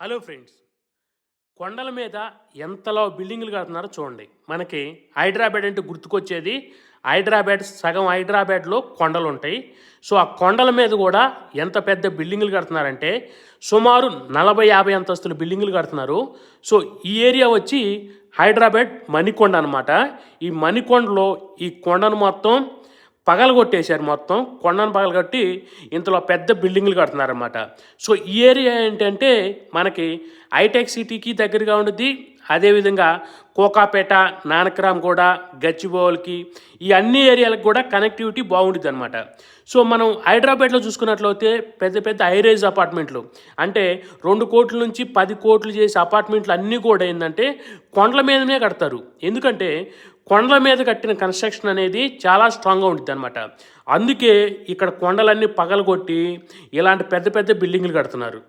Hello friends కొండల మీద ఎంతలో బిల్డింగులు కడుతున్నారో చూడండి. మనకి హైదరాబాద్ అంటే గుర్తుకొచ్చేది హైదరాబాద్ సగం హైదరాబాద్లో కొండలు ఉంటాయి. సో ఆ కొండల మీద కూడా ఎంత పెద్ద బిల్డింగులు కడుతున్నారంటే సుమారు నలభై యాభై అంతస్తుల బిల్డింగులు కడుతున్నారు. సో ఈ ఏరియా వచ్చి హైదరాబాద్ మణికొండ అనమాట ఈ మణికొండలో ఈ కొండను మొత్తం పగలగొట్టేశారు మొత్తం. కొండను పగలగొట్టి ఇంతలో పెద్ద బిల్డింగ్లు కడుతున్నారన్నమాట. సో ఈ ఏరియా ఏంటంటే మనకి హైటెక్ సిటీకి దగ్గరగా ఉండేది అదేవిధంగా కోకాపేట నానక్రామ్గూడ గచ్చిబౌల్కి ఈ అన్ని ఏరియాలకు కూడా కనెక్టివిటీ బాగుంటుంది అనమాట సో మనం హైదరాబాద్లో చూసుకున్నట్లయితే పెద్ద పెద్ద హైరేజ్ అపార్ట్మెంట్లు అంటే రెండు కోట్ల నుంచి పది కోట్లు చేసే అపార్ట్మెంట్లు అన్నీ కూడా ఏంటంటే కొండల మీదనే కడతారు. ఎందుకంటే కొండల మీద కట్టిన కన్స్ట్రక్షన్ అనేది చాలా స్ట్రాంగ్గా ఉంటుంది అనమాట అందుకే ఇక్కడ కొండలన్నీ పగలగొట్టి ఇలాంటి పెద్ద పెద్ద బిల్డింగ్లు కడుతున్నారు.